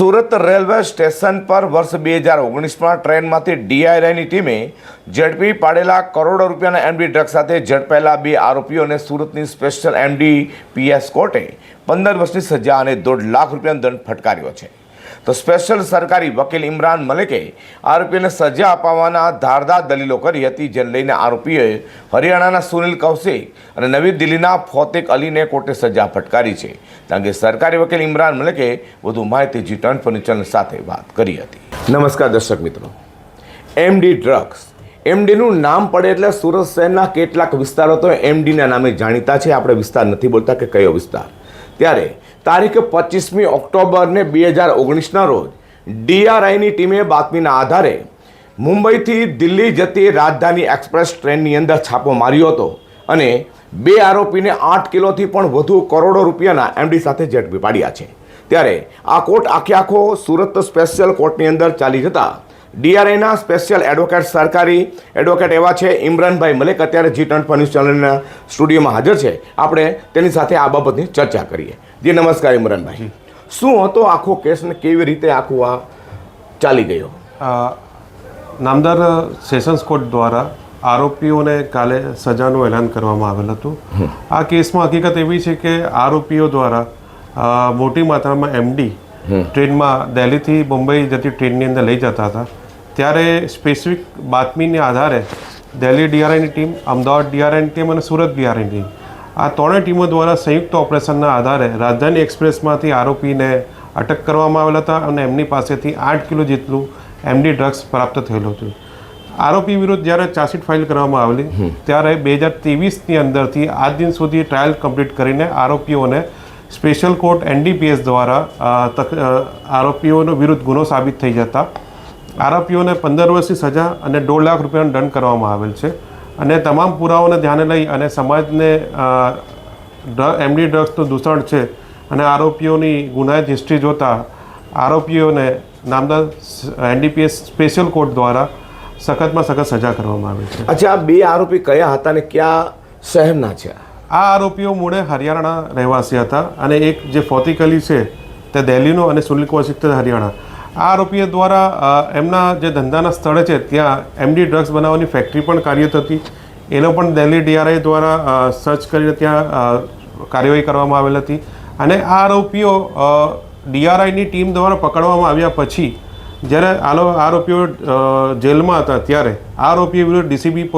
Surat railway station પર વર્ષ બે હજાર ઓગણીસમાં ટ્રેનમાંથી ડીઆઈઆઈની ટીમે ઝડપી પાડેલા કરોડો રૂપિયાના એમડી ડ્રગ સાથે ઝડપાયેલા બે આરોપીઓને સુરતની સ્પેશિયલ એમડી પીએસ કોર્ટે પંદર વર્ષની સજા અને દોઢ લાખ રૂપિયાનો દંડ ફટકાર્યો છે. તો સ્પેશિયલ સરકારી વકીલ ઇમરાન મલિકે આરોપીને સજા અપાવવાના ધારદાર દલીલો કરી હતી, જેને લઈને આરોપીએ હરિયાણાના સુનિલ કૌશિક અને નવી દિલ્હીના ફોતિક અલીને કોર્ટે સજા ફટકારી છે. કારણ કે સરકારી વકીલ ઇમરાન મલિકે વધુ માહિતી જી ટર્ન ફર્નિચર સાથે વાત કરી હતી. નમસ્કાર દર્શક મિત્રો. MD drugs. એમડીનું નામ પડે એટલે સુરત શહેરના કેટલાક વિસ્તારો તો એમડીના નામે જાણીતા છે. આપણે વિસ્તાર નથી બોલતા કે કયો વિસ્તાર? ત્યારે તારીખ પચીસમી ઓક્ટોબરને બે હજાર ઓગણીસના રોજ ડીઆરઆઈની ટીમે બાતમીના આધારે મુંબઈથી દિલ્હી જતી રાજધાની એક્સપ્રેસ ટ્રેનની અંદર છાપો માર્યો હતો અને બે આરોપીને આઠ કિલોથી પણ વધુ કરોડો રૂપિયાના એમડી સાથે ઝડપી પાડ્યા છે. ત્યારે આ કોર્ટ આખે આખો સુરત સ્પેશિયલ કોર્ટની અંદર ચાલી જતા ડીઆરઆઈના સ્પેશિયલ એડવોકેટ સરકારી એડવોકેટ એવા છે ઇમરાનભાઈ મલિક. અત્યારે જી ટ્વેન્ટી ન્યૂઝ ચેનલના સ્ટુડિયોમાં હાજર છે. આપણે તેની સાથે આ બાબતની ચર્ચા કરીએ. જી નમસ્કાર ઇમરાનભાઈ. શું હતો આખો કેસ ને કેવી રીતે આખું આ ચાલી ગયો? નામદાર સેશન્સ કોર્ટ દ્વારા આરોપીઓને કાલે સજાનું એલાન કરવામાં આવેલ હતું. આ કેસમાં હકીકત એવી છે કે આરોપીઓ દ્વારા મોટી માત્રામાં એમડી ટ્રેનમાં દિલ્હીથી મુંબઈ જતી ટ્રેનની અંદર લઈ જતા હતા. ત્યારે સ્પેસિફિક બાતમીને આધારે દિલ્હી ડીઆરઆઈની ટીમ, અમદાવાદ ડીઆરઆઈની ટીમ અને સુરત ડીઆરઆઈની ટીમ આ ત્રણેય ટીમો દ્વારા સંયુક્ત ઓપરેશનના આધારે રાજધાની એક્સપ્રેસમાંથી આરોપીને અટક કરવામાં આવેલા હતા અને એમની પાસેથી આઠ કિલો જેટલું એમડી ડ્રગ્સ પ્રાપ્ત થયેલું હતું. આરોપી વિરુદ્ધ જ્યારે ચાર્જશીટ ફાઇલ કરવામાં આવેલી, ત્યારે બે હજાર ત્રેવીસની અંદરથી આજ દિન સુધી ટ્રાયલ કમ્પ્લીટ કરીને આરોપીઓને સ્પેશિયલ કોર્ટ એનડીપીએસ દ્વારા તક- આરોપીઓનો વિરુદ્ધ ગુનો સાબિત થઈ જતા આરોપીઓને પંદર વર્ષની સજા અને દોઢ લાખ રૂપિયાનો દંડ કરવામાં આવેલ છે. અને તમામ પુરાવાઓને ધ્યાને લઈ અને સમાજને એમડી ડ્રગ્સનું દૂષણ છે અને આરોપીઓની ગુનાહિત હિસ્ટ્રી જોતા આરોપીઓને નામદાર એનડીપીએસ સ્પેશિયલ કોર્ટ દ્વારા સખતમાં સખત સજા કરવામાં આવે છે. અચ્છા બે આરોપી કયા હતા અને ક્યાં શહેરના છે? આ આરોપીઓ મૂળે હરિયાણા રહેવાસી હતા અને એક જે ફોતિક છે તે દિલ્હીનો અને સુનિલ કૌશિક તે હરિયાણા. આ આરોપીઓ દ્વારા એમના જે ધંધાના સ્થળે છે, ત્યાં એમડી ડ્રગ્સ બનાવવાની ફેક્ટરી પણ કાર્યરત હતી. એનો પણ દિલ્હી ડીઆરઆઈ દ્વારા સર્ચ કરીને ત્યાં કાર્યવાહી કરવામાં આવેલ હતી. અને આ આરોપીઓ ડીઆરઆઈની ટીમ દ્વારા પકડવામાં આવ્યા પછી, જ્યારે આલો, આરોપીઓ જેલમાં હતા ત્યારે આરોપીઓ વિરુદ્ધ ડીસીબી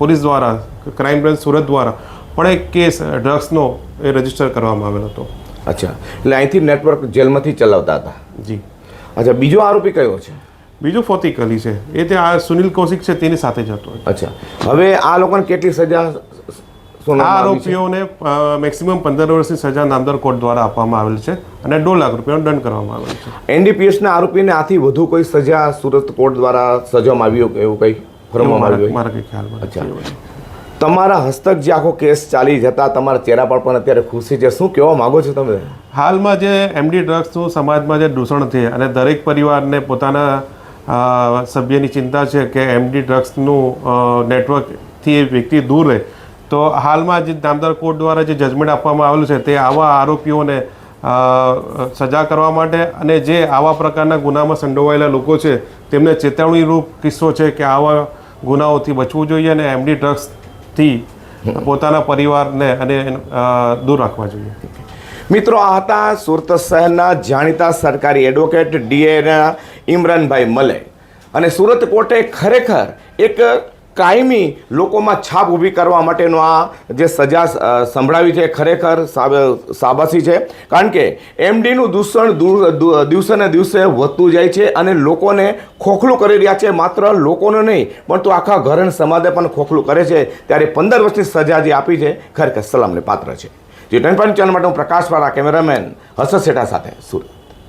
પોલીસ દ્વારા, ક્રાઇમ બ્રાન્ચ સુરત દ્વારા પણ એક કેસ ડ્રગ્સનો એ રજિસ્ટર કરવામાં આવેલો હતો. અચ્છા. એટલે અહીંથી નેટવર્ક જેલમાંથી ચલાવતા હતા? જી. અચ્છા બીજો આરોપી કયો છે? બીજો ફોતિક અલી છે. એ તે આ સુનિલ કૌશિક છે તેની સાથે જ હતો અચ્છા. હવે આ લોકોને કેટલી સજા આ? આરોપીઓને મેક્સિમમ પંદર વર્ષની સજા નામદાર કોર્ટ દ્વારા આપવામાં આવેલ છે અને દોઢ લાખ રૂપિયાનો દંડ કરવામાં આવેલ છે. એનડીપીએસના આરોપીને આથી વધુ કોઈ સજા સુરત કોર્ટ દ્વારા સજામાં આવી એવું કંઈ ફરવામાં આવ્યું મારા કંઈ ખ્યાલમાં અચ્છા. તમારા હસ્તક જે આખો કેસ ચાલી જતા, તમારા ચહેરા પર પણ અત્યારે ખુશી છે. શું કહેવા માંગો છો તમે? હાલમાં જે એમડી ડ્રગ્સનું સમાજમાં જે દૂષણ છે અને દરેક પરિવારને પોતાના સભ્યની ચિંતા છે કે એમડી ડ્રગ્સનું નેટવર્કથી એ વ્યક્તિ દૂર રહે. તો હાલમાં જે નામદાર કોર્ટ દ્વારા જે જજમેન્ટ આપવામાં આવેલું છે તે આવા આરોપીઓને સજા કરવા માટે અને જે આવા પ્રકારના ગુનામાં સંડોવાયેલા લોકો છે તેમને ચેતવણીરૂપ કિસ્સો છે કે આવા ગુનાઓથી બચવું જોઈએ અને એમડી ડ્રગ્સથી પોતાના પરિવારને અને દૂર રાખવા જોઈએ. મિત્રો, આ હતા સુરત શહેરના જાણીતા સરકારી એડવોકેટ ડીએના ઇમરાનભાઈ મલે. અને સુરત કોર્ટે ખરેખર એક કાયમી લોકોમાં છાપ ઊભી કરવા માટેનો આ જે સજા સંભળાવી છે ખરેખર સાબ- સાબાસી છે. કારણ કે એમડીનું દૂષણ દિવસે ને દિવસે વધતું જાય છે અને લોકોને ખોખલું કરી રહ્યા છે. માત્ર લોકોને નહીં, પણ તો આખા ઘરણ સમાજે પણ ખોખલું કરે છે. ત્યારે પંદર વર્ષની સજા જે આપી છે, ખરેખર સલામને પાત્ર છે. જે ટેન પોઈન્ટ ચેનલ માટે હું પ્રકાશ વાળા, કેમેરામેન હર્ષદ શેઠા સાથે સુરત